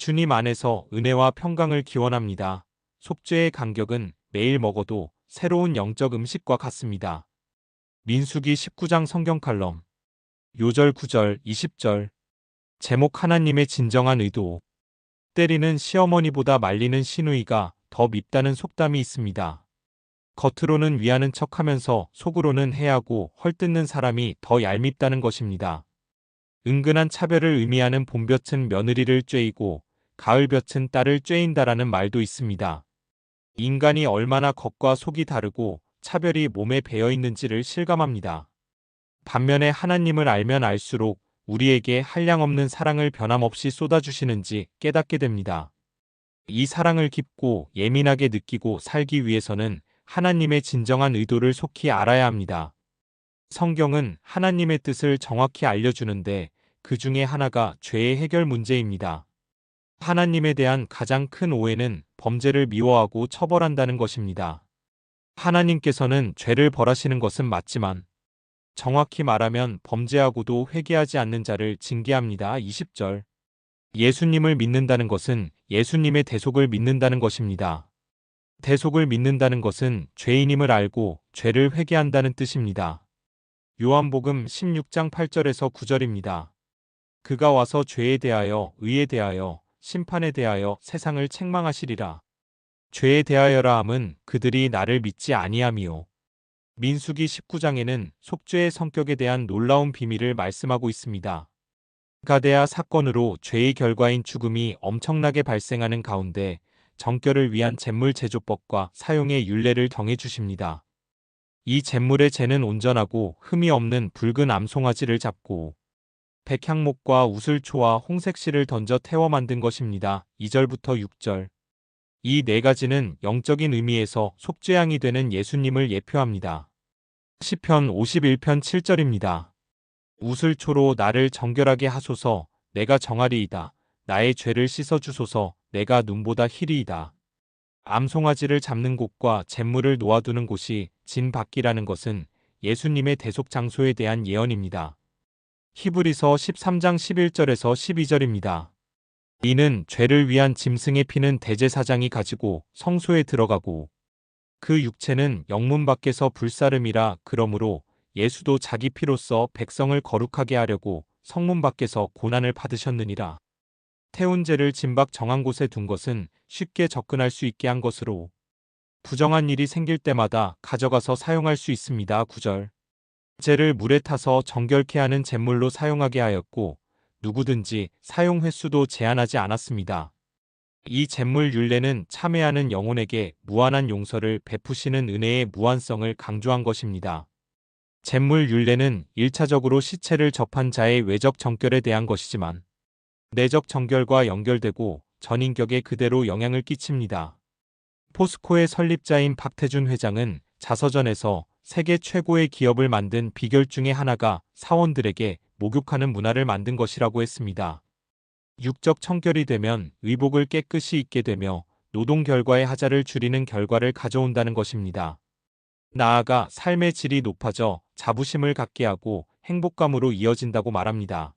주님 안에서 은혜와 평강을 기원합니다. 속죄의 간격은 매일 먹어도 새로운 영적 음식과 같습니다. 민수기 19장 성경 칼럼 요절 9절 20절 제목 하나님의 진정한 의도 때리는 시어머니보다 말리는 시누이가 더 밉다는 속담이 있습니다. 겉으로는 위하는 척하면서 속으로는 해하고 헐뜯는 사람이 더 얄밉다는 것입니다. 은근한 차별을 의미하는 봄볕은 며느리를 쬐이고 가을볕은 딸을 쬐인다라는 말도 있습니다. 인간이 얼마나 겉과 속이 다르고 차별이 몸에 배어 있는지를 실감합니다. 반면에 하나님을 알면 알수록 우리에게 한량없는 사랑을 변함없이 쏟아주시는지 깨닫게 됩니다. 이 사랑을 깊고 예민하게 느끼고 살기 위해서는 하나님의 진정한 의도를 속히 알아야 합니다. 성경은 하나님의 뜻을 정확히 알려주는데 그 중에 하나가 죄의 해결 문제입니다. 하나님에 대한 가장 큰 오해는 범죄를 미워하고 처벌한다는 것입니다. 하나님께서는 죄를 벌하시는 것은 맞지만 정확히 말하면 범죄하고도 회개하지 않는 자를 징계합니다. 20절. 예수님을 믿는다는 것은 예수님의 대속을 믿는다는 것입니다. 대속을 믿는다는 것은 죄인임을 알고 죄를 회개한다는 뜻입니다. 요한복음 16장 8절에서 9절입니다. 그가 와서 죄에 대하여 의에 대하여 심판에 대하여 세상을 책망하시리라. 죄에 대하여라 함은 그들이 나를 믿지 아니함이요. 민수기 19장에는 속죄의 성격에 대한 놀라운 비밀을 말씀하고 있습니다. 가데아 사건으로 죄의 결과인 죽음이 엄청나게 발생하는 가운데 정결을 위한 잿물 제조법과 사용의 윤례를 정해 주십니다. 이 잿물의 재는 온전하고 흠이 없는 붉은 암송아지를 잡고 백향목과 우슬초와 홍색실을 던져 태워 만든 것입니다. 2절부터 6절. 이 네 가지는 영적인 의미에서 속죄양이 되는 예수님을 예표합니다. 시편 51편 7절입니다. 우슬초로 나를 정결하게 하소서 내가 정하리이다. 나의 죄를 씻어 주소서 내가 눈보다 희리이다. 암송아지를 잡는 곳과 잿물을 놓아두는 곳이 진 밖이라는 것은 예수님의 대속 장소에 대한 예언입니다. 히브리서 13장 11절에서 12절입니다. 이는 죄를 위한 짐승의 피는 대제사장이 가지고 성소에 들어가고 그 육체는 영문 밖에서 불사름이라 그러므로 예수도 자기 피로써 백성을 거룩하게 하려고 성문 밖에서 고난을 받으셨느니라. 태운 죄를 진박 정한 곳에 둔 것은 쉽게 접근할 수 있게 한 것으로 부정한 일이 생길 때마다 가져가서 사용할 수 있습니다. 9절. 죄를 물에 타서 정결케 하는 잿물로 사용하게 하였고 누구든지 사용 횟수도 제한하지 않았습니다. 이 잿물 율례는 참회하는 영혼에게 무한한 용서를 베푸시는 은혜의 무한성을 강조한 것입니다. 잿물 율례는 1차적으로 시체를 접한 자의 외적 정결에 대한 것이지만 내적 정결과 연결되고 전인격에 그대로 영향을 끼칩니다. 포스코의 설립자인 박태준 회장은 자서전에서 세계 최고의 기업을 만든 비결 중의 하나가 사원들에게 목욕하는 문화를 만든 것이라고 했습니다. 육적 청결이 되면 의복을 깨끗이 입게 되며 노동 결과의 하자를 줄이는 결과를 가져온다는 것입니다. 나아가 삶의 질이 높아져 자부심을 갖게 하고 행복감으로 이어진다고 말합니다.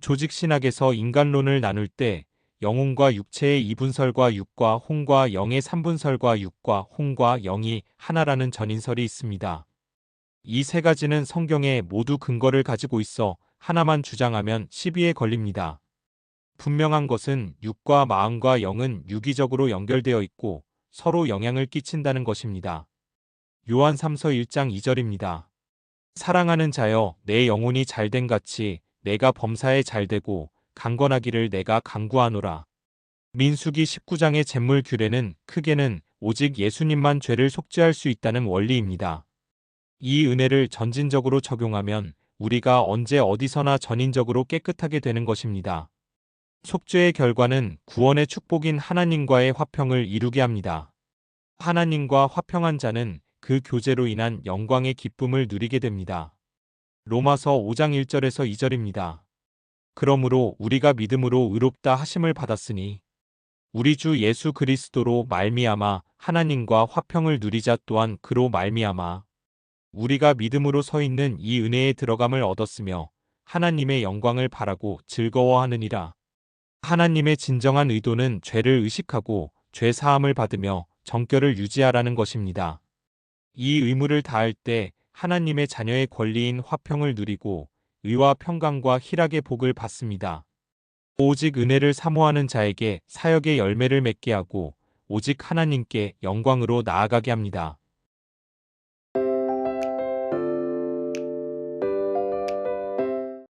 조직 신학에서 인간론을 나눌 때 영혼과 육체의 이분설과 육과 홍과 영의 삼분설과 육과 홍과 영이 하나라는 전인설이 있습니다. 이 세 가지는 성경에 모두 근거를 가지고 있어 하나만 주장하면 시비에 걸립니다. 분명한 것은 육과 마음과 영은 유기적으로 연결되어 있고 서로 영향을 끼친다는 것입니다. 요한 3서 1장 2절입니다. 사랑하는 자여 내 영혼이 잘된 같이 내가 범사에 잘되고 강건하기를 내가 강구하노라. 민수기 19장의 잿물 규례는 크게는 오직 예수님만 죄를 속죄할 수 있다는 원리입니다. 이 은혜를 전진적으로 적용하면 우리가 언제 어디서나 전인적으로 깨끗하게 되는 것입니다. 속죄의 결과는 구원의 축복인 하나님과의 화평을 이루게 합니다. 하나님과 화평한 자는 그 교제로 인한 영광의 기쁨을 누리게 됩니다. 로마서 5장 1절에서 2절입니다. 그러므로 우리가 믿음으로 의롭다 하심을 받았으니 우리 주 예수 그리스도로 말미암아 하나님과 화평을 누리자 또한 그로 말미암아 우리가 믿음으로 서 있는 이 은혜에 들어감을 얻었으며 하나님의 영광을 바라고 즐거워하느니라. 하나님의 진정한 의도는 죄를 의식하고 죄 사함을 받으며 정결을 유지하라는 것입니다. 이 의무를 다할 때 하나님의 자녀의 권리인 화평을 누리고 의와 평강과 희락의 복을 받습니다. 오직 은혜를 사모하는 자에게 사역의 열매를 맺게 하고 오직 하나님께 영광으로 나아가게 합니다.